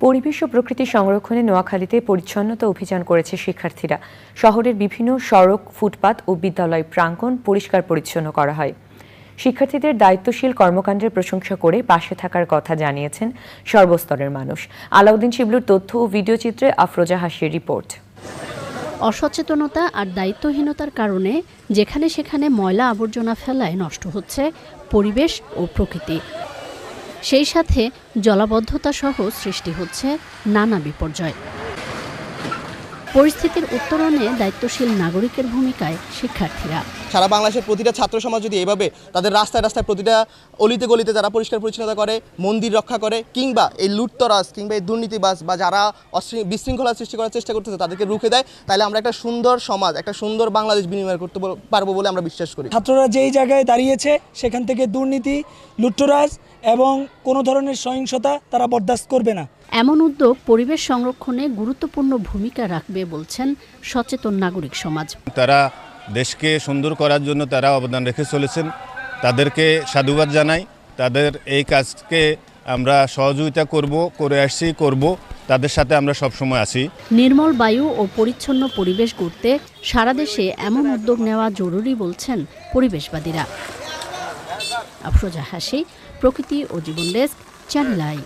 পরিবেশ ও প্রকৃতি সংরক্ষণে নোয়াখালীতে পরিচ্ছন্নতা অভিযান করেছে শিক্ষার্থীরা। শহরের বিভিন্ন সড়ক, ফুটপাত ও বিদ্যালয় প্রাঙ্গণ পরিষ্কার পরিচ্ছন্ন করা হয়। শিক্ষার্থীদের দায়িত্বশীল কর্মকাণ্ডের প্রশংসা করে পাশে থাকার কথা জানিয়েছেন সর্বস্তরের মানুষ। আলাউদ্দিন শিবলুর তথ্য ও ভিডিও চিত্রে আফরোজা হাসির রিপোর্ট। অসচেতনতা আর দায়িত্বহীনতার কারণে যেখানে সেখানে ময়লা আবর্জনা ফেলায় নষ্ট হচ্ছে পরিবেশ ও প্রকৃতি। সেই সাথে জলাবদ্ধতা সহ সৃষ্টি হচ্ছে নানা বিপর্যয়। পরিস্থিতির উত্তরণে দায়িত্বশীল নাগরিকের ভূমিকায় শিক্ষার্থীরা সারা বাংলাদেশের প্রতিটা ছাত্র সমাজ যদি এভাবে তাদের রাস্তায় রাস্তায় প্রতিটা অলিতে গলিতে যারা পরিষ্কার পরিচ্ছন্নতা করে মন্দির রক্ষা করে কিংবা এই লুটতরাজ কিংবা এই দুর্নীতিবাজ বা যারা বিশৃঙ্খলা সৃষ্টি করার চেষ্টা করতেছে তাদেরকে রুখে দেয় তাহলে আমরা একটা সুন্দর সমাজ একটা সুন্দর বাংলাদেশ বিনিময় করতে পারব বলে আমরা বিশ্বাস করি। ছাত্ররা যেই জায়গায় দাঁড়িয়েছে সেখান থেকে দুর্নীতি লুট্টরাজ এবং কোনো ধরনের সহিংসতা তারা বরদাস্ত করবে না। এমন উদ্যোগ পরিবেশ সংরক্ষণে গুরুত্বপূর্ণ ভূমিকা রাখবে বলছেন সচেতন নাগরিক সমাজ। তারা দেশকে সুন্দর করার জন্য তারা অবদান রেখে চলেছেন। তাদেরকে সাধুবাদ জানাই। তাদের এই কাজকে আমরা সহযোগিতা করব, করে আসছি, করব। তাদের সাথে আমরা সবসময় আছি। নির্মল বায়ু ও পরিচ্ছন্ন পরিবেশ গড়তে সারা দেশে এমন উদ্যোগ নেওয়া জরুরি বলছেন পরিবেশবাদীরা। আফরোজা হাসি, প্রকৃতি ও জীবন ডেস্ক, চ্যানেল আই।